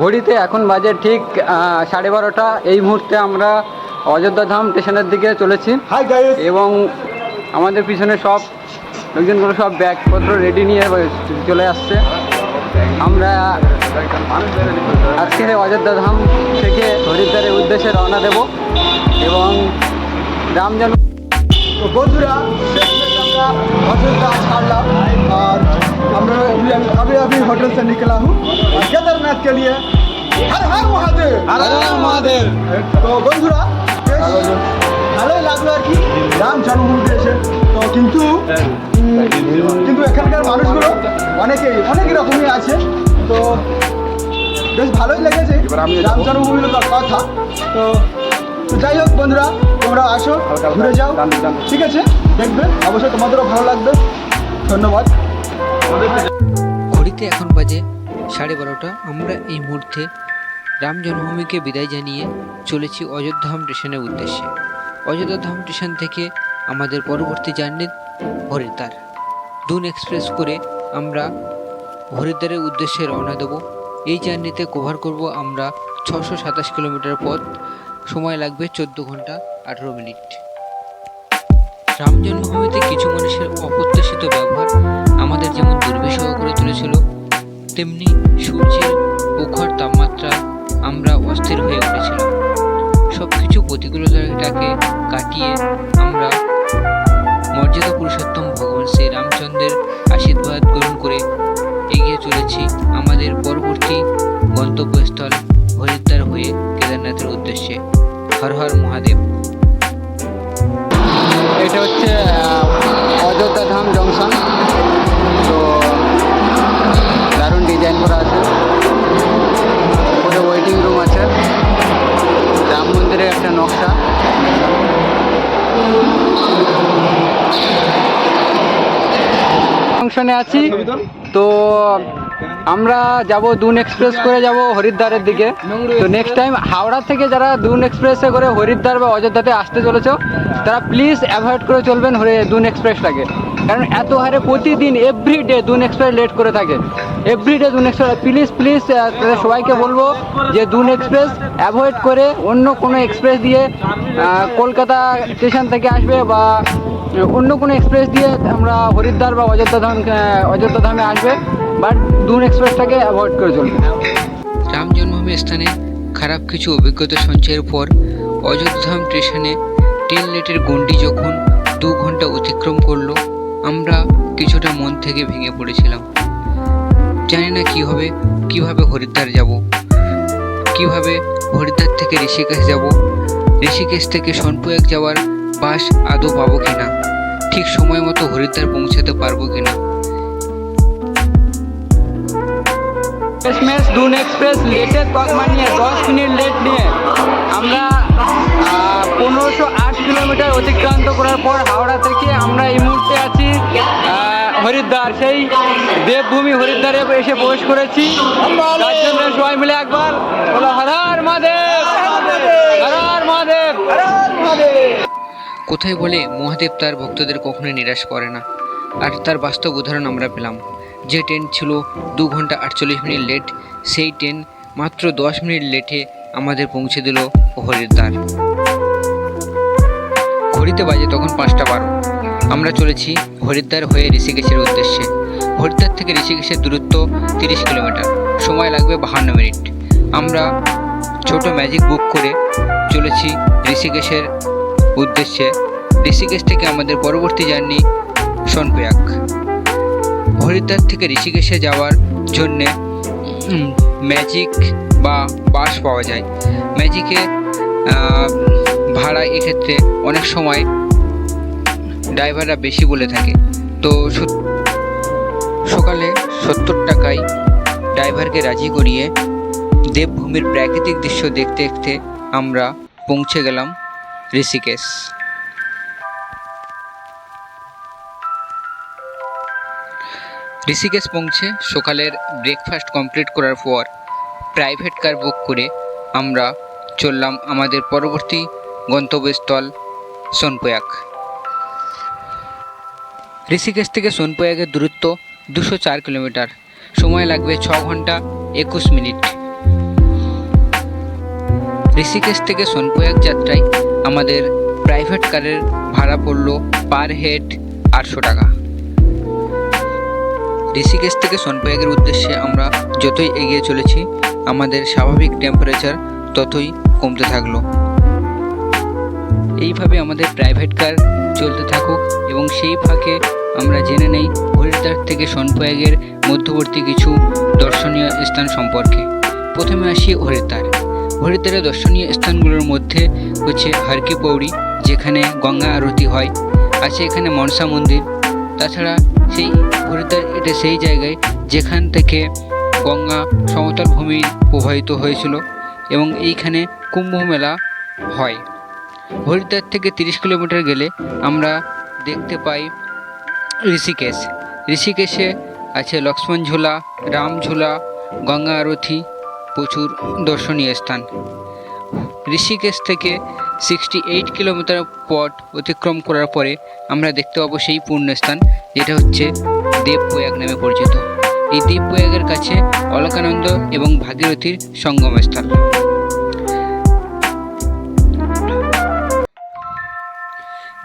ঘড়িতে এখন বাজে ঠিক সাড়ে বারোটা। এই মুহূর্তে আমরা অযোধ্যা ধাম স্টেশনের দিকে চলেছি। এবং আমাদের পিছনে সব লোকজনগুলো সব ব্যাগপত্র রেডি নিয়ে চলে আসছে। আমরা আজকে অযোধ্যা ধাম থেকে হরিদ্বারের উদ্দেশ্যে রওনা দেব। এবং রাম জন্ম বন্ধুরা শেষমেশ আমরা होटल का छाड़ला और हम लोग अभी अभी अभी होटल से निकला हूँ और केदारनाथ के लिए हर हर महादेव হর হর মহাদেব তো বন্ধুরা বেশ ভালোই লাগলো আর কি রাম জন্মভূমিতে এসে তো কিন্তু উম, কিন্তু এখানকার মানুষগুলো অনেকেই অনেক রকমই আছে তো বেশ ভালোই লেগেছে রাম জন্মভূমির কথা তো তো যাই হোক বন্ধুরা তোমরা আসো ঘুরে যাও। ঠিক আছে? দেখবে? অবশ্যই তোমাদেরও ভালো লাগবে। ধন্যবাদ। ঘড়িতে এখন বাজে সাড়ে বারোটা। আমরা এই মুহূর্তে রাম জন্মভূমিকে বিদায় জানিয়ে চলেছি অযোধ্যাধাম স্টেশনের উদ্দেশ্যে। অযোধ্যাধাম স্টেশন থেকে আমাদের পরবর্তী জার্নি হরিদ্বার। দুন এক্সপ্রেস করে আমরা হরিদ্বারের উদ্দেশ্যে রওনা দেব। এই জার্নিতে কভার করব আমরা ছশো সাতাশ কিলোমিটার পথ। সময় লাগবে চোদ্দ ঘণ্টা আঠেরো মিনিট। রাম জন্মভূমিতে কিছু মানুষের অপ্রত্যাশিত ব্যবহার আমাদের যেমন দুর্বিষহ করে তুলেছিল, তেমনি সূর্যের প্রখর তাপমাত্রা আমরা অস্থির হয়ে উঠেছিলাম। সব কিছু প্রতিকূলতাটাকে কাটিয়ে আমরা মর্যাদা পুরুষোত্তম ভগবান শ্রী রামচন্দ্রের আশীর্বাদ গ্রহণ করে এগিয়ে চলেছি আমাদের পরবর্তী গন্তব্যস্থল হর হর মহাদেব। এটা হচ্ছে অযোধ্যা ধাম জংশন। তো দারুণ ডিজাইন করা আছে। উপরে ওয়েটিং রুম আছে। রাম মন্দিরের একটা নকশা। জংশনে আছি। তো আমরা যাব দুন এক্সপ্রেস করে যাব হরিদ্বারের দিকে। তো নেক্সট টাইম হাওড়া থেকে যারা দুন এক্সপ্রেসে করে হরিদ্বার বা অযোধ্যাতে আসতে চলেছ তারা প্লিজ অ্যাভয়েড করে চলবেন হরে দুন এক্সপ্রেসটাকে কারণ এত হারে প্রতিদিন every day Doon express late করে থাকে। Every day Doon express please please তাদের সবাইকে বলব যে দুন এক্সপ্রেস অ্যাভয়েড করে অন্য কোনো এক্সপ্রেস দিয়ে কলকাতা স্টেশন থেকে আসবে বা অন্য কোনো এক্সপ্রেস দিয়ে আমরা হরিদ্বার বা অযোধ্যা ধাম অযোধ্যা ধামে আসবে। বাট দুন এক্সপ্রেসটাকে অ্যাভয়েড করে চলবে। রাম জন্মভূমি স্থানে খারাপ কিছু অভিজ্ঞতা সঞ্চয়ের পর অযোধ্যাধাম স্টেশনে ট্রেন লেটের গণ্ডি যখন দু ঘণ্টা অতিক্রম করল, আমরা কিছুটা মন থেকে ভেঙে পড়েছিলাম। জানি না কী হবে, কীভাবে হরিদ্বার যাব, কীভাবে হরিদ্বার থেকে ঋষিকেশ যাব, ঋষিকেশ থেকে সনপুয়াক যাওয়ার বাস আদৌ পাবো কিনা, ঠিক সময় মতো হরিদ্বার পৌঁছাতে পারব কিনা। শেষমেশ দুন এক্সপ্রেস লেটের কক মানিয়ে দশ মিনিট লেট নিয়ে আমরা পনেরোশো আট কিলোমিটার অতিক্রান্ত করার পর হাওড়া থেকে আমরা এই মুহূর্তে আছি হরিদ্বার। সেই দেবভূমি হরিদ্বারে এসে প্রবেশ করেছি। তার জন্য সবাই মিলে একবার বলো, হর হর মহাদেব, হর হর মহাদেব। কোথায় বলে মহাদেব তার ভক্তদের কখনোই নিরাশ করে না, আর তার বাস্তব উদাহরণ আমরা পেলাম। যে ট্রেন ছিল দু ঘণ্টা আটচল্লিশ মিনিট লেট সেই ট্রেন মাত্র দশ মিনিট লেটে আমাদের পৌঁছে দিল হরিদ্বার। ঘড়িতে বাজে তখন পাঁচটা বারো। আমরা চলেছি হরিদ্বার হয়ে ঋষিকেশের উদ্দেশ্যে। হরিদ্বার থেকে ঋষিকেশের দূরত্ব তিরিশ কিলোমিটার। সময় লাগবে বাহান্ন মিনিট। আমরা ছোট ম্যাজিক বুক করে চলেছি ঋষিকেশের উদ্দেশ্যে। ঋষিকেশ থেকে আমাদের পরবর্তী জার্নি সোনপ্রয়াগ হরিদ্বার থেকে ঋষিকেশে যাওয়ার জন্যে ম্যাজিক বা বাস পাওয়া যায়। ম্যাজিকে ভাড়া এক্ষেত্রে অনেক সময় ড্রাইভাররা বেশি বলে থাকে। তো সকালে সত্তর টাকায় ড্রাইভারকে রাজি করিয়ে দেবভূমির প্রাকৃতিক দৃশ্য দেখতে দেখতে আমরা পৌঁছে গেলাম ঋষিকেশ। ঋষিকেশ পৌঁছে সকালের ব্রেকফাস্ট কমপ্লিট করার পর প্রাইভেট কার বুক করে আমরা চললাম আমাদের পরবর্তী গন্তব্যস্থল সোনপ্রয়াগ ঋষিকেশ থেকে সোনপ্রয়াগের দূরত্ব দুশো চার কিলোমিটার। সময় লাগবে ছ ঘণ্টা একুশ মিনিট। ঋষিকেশ থেকে সোনপ্রয়াগ যাত্রায় আমাদের প্রাইভেট কারের ভাড়া পড়ল পার হেড আটশো টাকা। ঋষিকেশ থেকে সোনপ্রয়াগের উদ্দেশ্যে আমরা যতই এগিয়ে চলেছি, আমাদের স্বাভাবিক টেম্পারেচার ততই কমতে থাকল। এইভাবে আমাদের প্রাইভেট কার চলতে থাকুক এবং সেই ফাঁকে আমরা জেনে নেই হরিদ্বার থেকে সোনপ্রয়াগের মধ্যবর্তী কিছু দর্শনীয় স্থান সম্পর্কে। প্রথমে আসি হরিদ্বার। হরিদ্বারের দর্শনীয় স্থানগুলোর মধ্যে হচ্ছে হারকি পৌড়ি, যেখানে গঙ্গা আরতি হয়, আছে এখানে মনসা মন্দির, তাছাড়া সেই হরিদ্বার এটা সেই জায়গায় যেখান থেকে গঙ্গা সমতল ভূমি প্রবাহিত হয়েছিল এবং এইখানে কুম্ভ মেলা হয়। হরিদ্বার থেকে তিরিশ কিলোমিটার গেলে আমরা দেখতে পাই ঋষিকেশ। ঋষিকেশে আছে লক্ষ্মণ ঝোলা, রাম ঝোলা, গঙ্গা আরতি, প্রচুর দর্শনীয় স্থান। ঋষিকেশ থেকে সিক্সটি এইট কিলোমিটার পথ অতিক্রম করার পরে আমরা দেখতে পাবো সেই পূর্ণস্থান, যেটা হচ্ছে দেবপ্রয়াগ নামে পরিচিত। এই দেবপ্রয়াগের কাছে অলকানন্দ এবং ভাগীরথীর সঙ্গমস্থল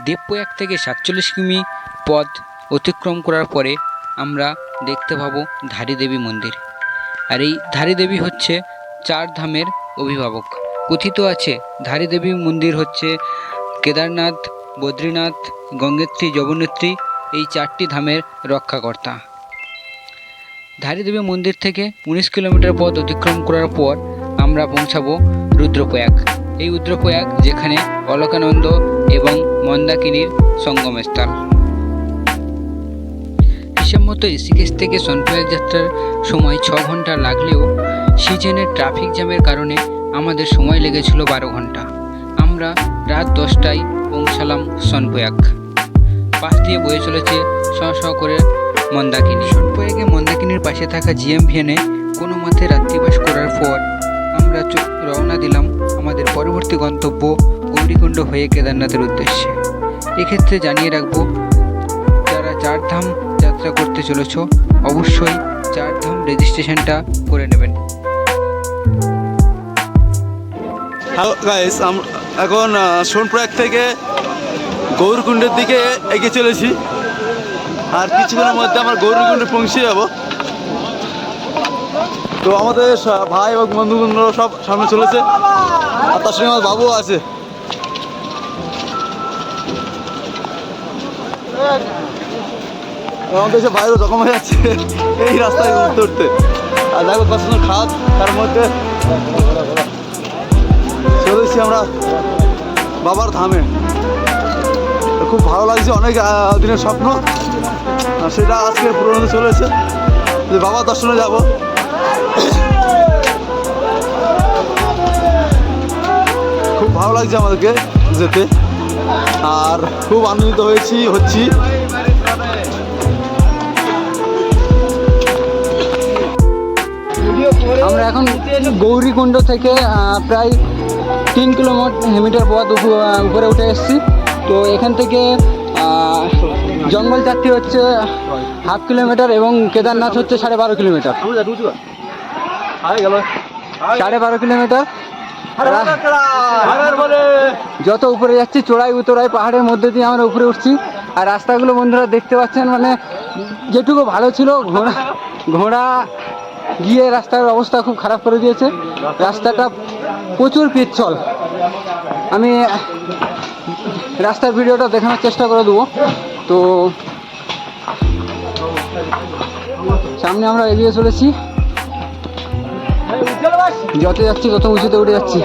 দেবপ্রয়াগ থেকে সাতচল্লিশ কিমি পথ অতিক্রম করার পরে আমরা দেখতে পাবো ধারী দেবী মন্দির। আর এই ধারী দেবী হচ্ছে চার ধামের অভিভাবক। কথিত আছে। ধারী দেবী মন্দির হচ্ছে কেদারনাথ, বদ্রীনাথ, গঙ্গেত্রী যবনেত্রী এই চারটি ধামের রক্ষাকর্তা। ধারী দেবী মন্দির থেকে উনিশ কিলোমিটার পথ অতিক্রম করার পর আমরা পৌঁছাবো রুদ্রপ্রয়াগ। এই রুদ্রপ্রয়াগ যেখানে অলকানন্দ এবং মন্দাকিনীর সঙ্গমস্থল। হিসাব মতো ঋষিকেশ থেকে সোনপ্রয়াগ যাত্রার সময় ছ ঘণ্টা লাগলেও সিজনের ট্রাফিক জ্যামের কারণে আমাদের সময় লেগেছিল বারো ঘণ্টা। আমরা রাত দশটায় পৌঁছালাম সোনপ্রয়াগ পাশ দিয়ে বয়ে চলেছে শ শ করে মন্দাকিনী। সোনপ্রয়াগে মন্দাকিনীর পাশে থাকা জিএম ভ্যানে কোনো মতে রাত্রিবাস করার পর আমরা রওনা দিলাম আমাদের পরবর্তী গন্তব্য গৌরীকুণ্ড হয়ে কেদারনাথের উদ্দেশ্যে। এক্ষেত্রে জানিয়ে রাখব, যারা চারধাম যাত্রা করতে চলেছ, অবশ্যই চারধাম রেজিস্ট্রেশনটা করে নেবেন। হ্যালো গাইস এখন আহ, সোনপ্রয়াগ থেকে গৌরকুণ্ডের দিকে এগিয়ে চলেছি। আর কিছুক্ষণের মধ্যে আমরা গৌরকুণ্ডে পৌঁছে যাব। তো আমাদের ভাই এবং বন্ধুবন্ধুরা সব সামনে চলেছে। আর তার সঙ্গে আমার বাবুও আছে। আমাদের সে বাইরে জখম হয়ে যাচ্ছে এই রাস্তায় উঠতে উঠতে। আর দেখো কত সুন্দর খাদ তার মধ্যে। চলেছি আমরা বাবার ধামে। খুব ভালো লাগছে, অনেক দিনের স্বপ্ন। সেটা আজকে হতে চলেছে। যে বাবার দর্শনে যাব। খুব ভালো লাগছে আমাদেরকে যেতে। আর খুব আনন্দিত হয়েছি, হচ্ছি। আমরা এখন গৌরীকুণ্ড থেকে প্রায় তিন কিলোমিটার পথ উপ- উপরে উঠে এসেছি। তো এখান থেকে জঙ্গল চারটি হচ্ছে হাফ কিলোমিটার এবং কেদারনাথ হচ্ছে সাড়ে বারো কিলোমিটার। সাড়ে বারো কিলোমিটার। যত উপরে যাচ্ছি চড়াই উতরাই পাহাড়ের মধ্যে দিয়ে আমরা উপরে উঠছি। আর রাস্তাগুলো বন্ধুরা দেখতে পাচ্ছেন মানে যেটুকু ভালো ছিল ঘোড়া ঘোড়া গিয়ে রাস্তার অবস্থা খুব খারাপ করে দিয়েছে। রাস্তাটা প্রচুর পিচ্ছল। আমি রাস্তার ভিডিওটা দেখানোর চেষ্টা করে দেবো। তো সামনে আমরা এগিয়ে চলেছি। যত যাচ্ছি তত উঁচুতে উঠে যাচ্ছি।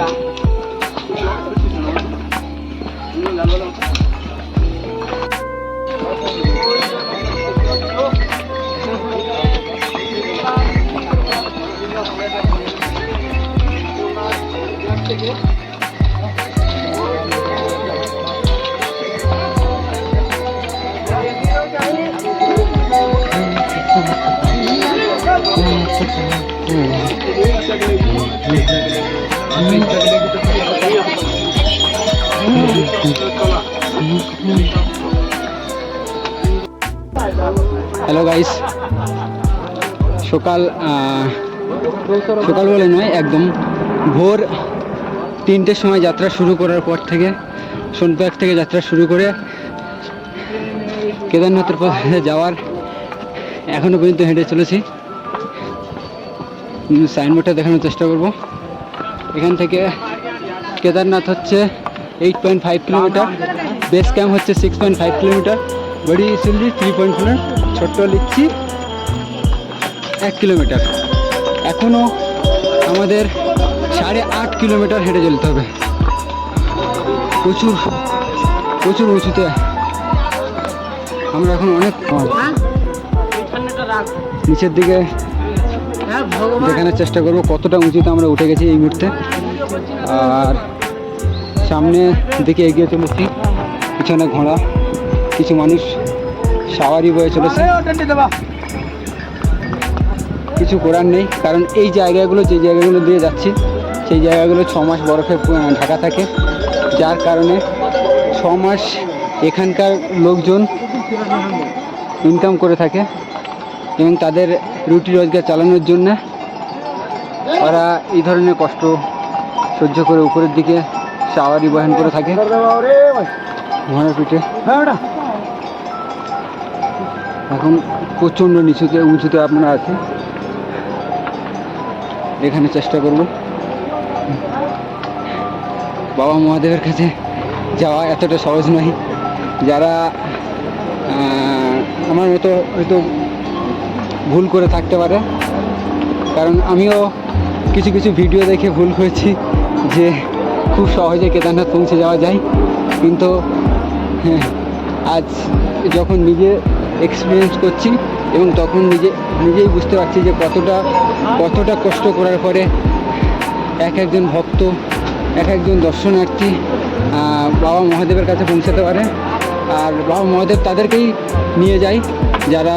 হ্যালো গাইস সকাল আহ, সকাল বলে নয় একদম ভোর তিনটের সময় যাত্রা শুরু করার পর থেকে সোনপ্রয়াগ থেকে যাত্রা শুরু করে কেদারনাথের পথে যাওয়ার এখনও পর্যন্ত হেঁটে চলেছি। সাইনবোর্ডটা দেখানোর চেষ্টা করব। এখান থেকে কেদারনাথ হচ্ছে eight point five kilometre base camp হচ্ছে সিক্স পয়েন্ট ফাইভ কিলোমিটার বড়ি সিললি থ্রি পয়েন্ট ফোর ছোট্ট লিখছি এক কিলোমিটার এখনও আমাদের সাড়ে আট কিলোমিটার হেঁটে চলতে হবে। প্রচুর প্রচুর উঁচুতে আমরা এখন অনেক নিচের দিকে দেখানোর চেষ্টা করব কতটা উঁচুতে আমরা উঠে গেছি এই মুহূর্তে। আর সামনে দিকে এগিয়ে চলেছি পিছনে ঘোড়া কিছু মানুষ সাওয়ারি বয়ে চলেছে। কিছু করার নেই। কারণ এই জায়গাগুলো যে জায়গাগুলো দিয়ে যাচ্ছি, সেই জায়গাগুলো ছ মাস বরফে ঢাকা থাকে। যার কারণে ছ মাস এখানকার লোকজন ইনকাম করে থাকে এবং তাদের রুটি রোজগার চালানোর জন্য ওরা এই ধরনের কষ্ট সহ্য করে উপরের দিকে সাওয়ারি বহন করে থাকে। ঘোড়ার পিঠে। এখন প্রচণ্ড নিচুতে, উঁচুতে আপনারা আছে এখানে চেষ্টা করব। বাবা মহাদেবের কাছে যাওয়া এতটা সহজ নয়। যারা আমার মতো হয়তো ভুল করে থাকতে পারে। কারণ আমিও কিছু কিছু ভিডিও দেখে ভুল করেছি যে খুব সহজে কেদারনাথ পৌঁছে যাওয়া যায়। কিন্তু হ্যাঁ, আজ যখন নিজে এক্সপিরিয়েন্স করছি এবং তখন নিজে, নিজেই বুঝতে পারছি যে কতটা কতটা কষ্ট করার পরে এক একজন ভক্ত, এক একজন দর্শনার্থী বাবা মহাদেবের কাছে পৌঁছাতে পারে। আর বাবা মহাদেব তাদেরকেই নিয়ে যায়, যারা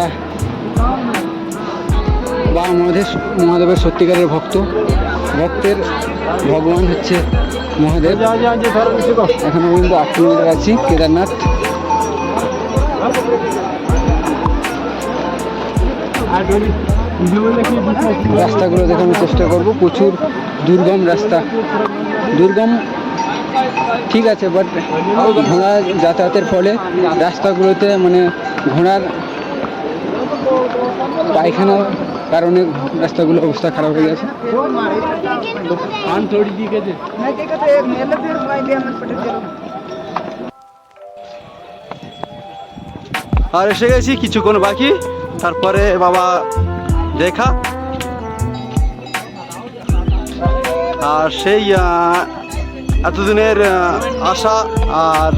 বাবা মহাদেব, মহাদেবের সত্যিকারের ভক্ত। ভক্তের ভগবান হচ্ছে মহাদেব। এখনও পর্যন্ত আট কিলোমিটার আছি, কেদারনাথ। রাস্তাগুলো দেখানোর চেষ্টা করব। প্রচুর দুর্গম রাস্তা। দুর্গম ঠিক আছে বাট ঘোড়া যাতায়াতের ফলে রাস্তাগুলোতে মানে ঘোড়ার পায়খানার কারণে রাস্তাগুলোর অবস্থা খারাপ হয়ে গেছে। আর এসে গেছি, কিছুক্ষণ বাকি। তারপরে বাবা রেখা। আর সেই এতদিনের আশা আর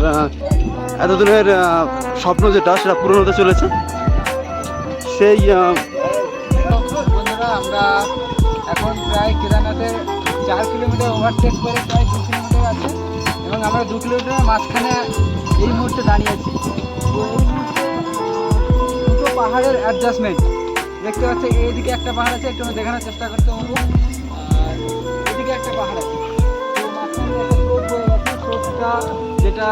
এতদিনের স্বপ্ন যেটা সেটা পূরণ হতে চলেছে। সেই আমরা এখন প্রায় কেদারনাথের চার কিলোমিটার ওভারটেক করে প্রায় দু কিলোমিটার আছে এবং আমরা দু কিলোমিটারের মাঝখানে এই মুহূর্তে দাঁড়িয়ে আছি। তো এই মুহূর্তে পাহাড়ের অ্যাডজাস্টমেন্ট দেখতে পাচ্ছি, এইদিকে একটা পাহাড় আছে, একটু দেখানোর চেষ্টা করতে বলব আর এদিকে একটা পাহাড় আছে। যেটা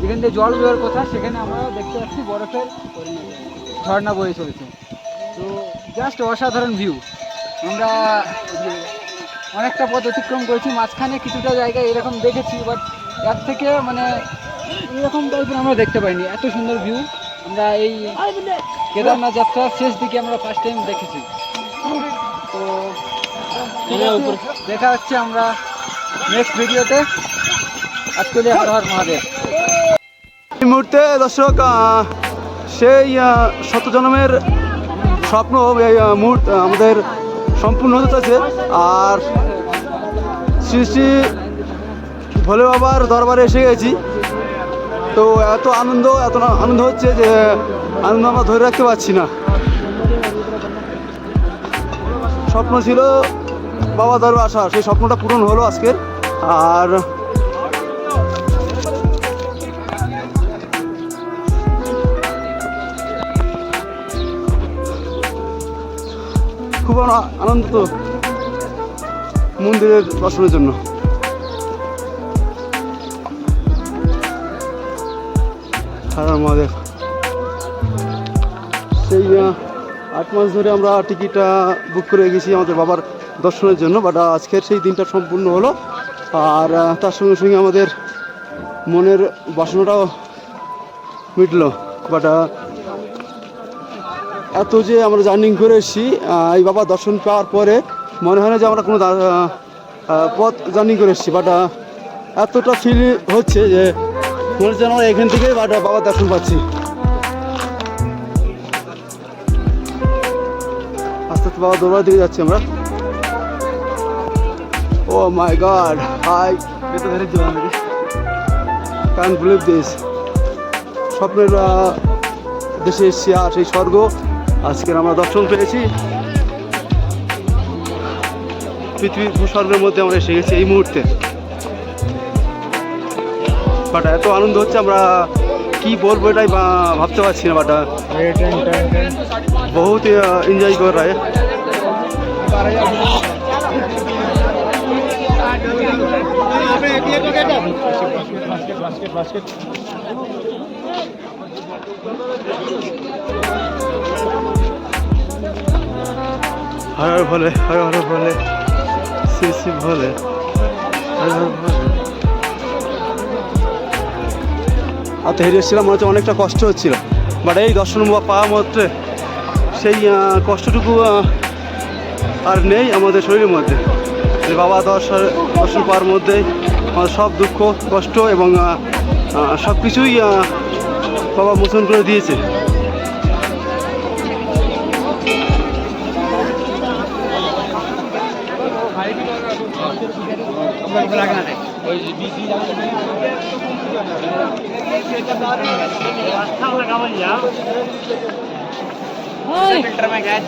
যেখান থেকে জল বেরোর কথা, সেখানে আমরা দেখতে পাচ্ছি বরফের ঝর্ণা বয়ে চলেছে। তো জাস্ট অসাধারণ ভিউ আমরা অনেকটা পথ অতিক্রম করেছি, মাঝখানে কিছুটা জায়গায় এরকম দেখেছি বাট এর থেকে মানে এরকম টাইপের আমরা দেখতে পাইনি। এত সুন্দর ভিউ আমরা এই কেদারনাথ যাত্রার শেষ দিকে আমরা ফার্স্ট টাইম দেখেছি। তো দেখা হচ্ছে আমরা নেক্সট ভিডিওতে আজকে হর হর মহাদেব। এই মুহূর্তে দর্শক সেই আহ, শত জন্মের স্বপ্ন এই মুহূর্ত আমাদের সম্পূর্ণ হতে চলেছে। আর শ্রী শ্রী ভোলে বাবার দরবারে এসে গেছি। তো এত আনন্দ এত আনন্দ হচ্ছে যে, আনন্দ আমরা ধরে রাখতে পারছি না। স্বপ্ন ছিল বাবা দরবার আসা সেই স্বপ্নটা পূরণ হলো আজকের। আর খুব আনা- আনন্দিত মন্দিরের দর্শনের জন্য। হারার মহাদেব সেই আট মাস ধরে আমরা টিকিটটা বুক করে গেছি আমাদের বাবার দর্শনের জন্য বাট আজকের সেই দিনটা সম্পূর্ণ হলো। আর তার সঙ্গে সঙ্গে আমাদের মনের বাসনাটাও মিটলো। বাট এত যে আমরা জার্নিং করে এসেছি এই বাবা দর্শন পাওয়ার পরে মনে হয় না যে আমরা কোনো পথ জার্নি করে এসেছি। বাট এতটা ফিল হচ্ছে যে মনে হচ্ছে আমরা এখান থেকেই বাবার দর্শন পাচ্ছি। আস্তে আস্তে বাবা দৌড়ার দিকে যাচ্ছি আমরা। ও my God, hi. Can believe this স্বপ্নের দেশে এসেছি আর সেই স্বর্গ। আজকের আমরা দর্শন পেয়েছি। পৃথিবীর ভূস্বর্গের মধ্যে আমরা এসে গেছি এই মুহূর্তে। বাট এত আনন্দ হচ্ছে আমরা কি বলব এটাই ভাবতে পারছি না, বাট বহুত এনজয় কর রা হর হর ভোলে হর হর ভোলে শিব ভোলে ভোলে আর তো হেরে এসেছিলাম, মনে হচ্ছে অনেকটা কষ্ট হচ্ছিল। বাট এই দর্শন পাওয়া মাত্রে সেই কষ্টটুকু আর নেই আমাদের শরীরের মধ্যে। যে বাবা দর্শন দর্শন পাওয়ার মধ্যে আমাদের সব দুঃখ, কষ্ট এবং সব কিছুই বাবা মোচন করে দিয়েছে। हाँ। फ़िल्टर में गए।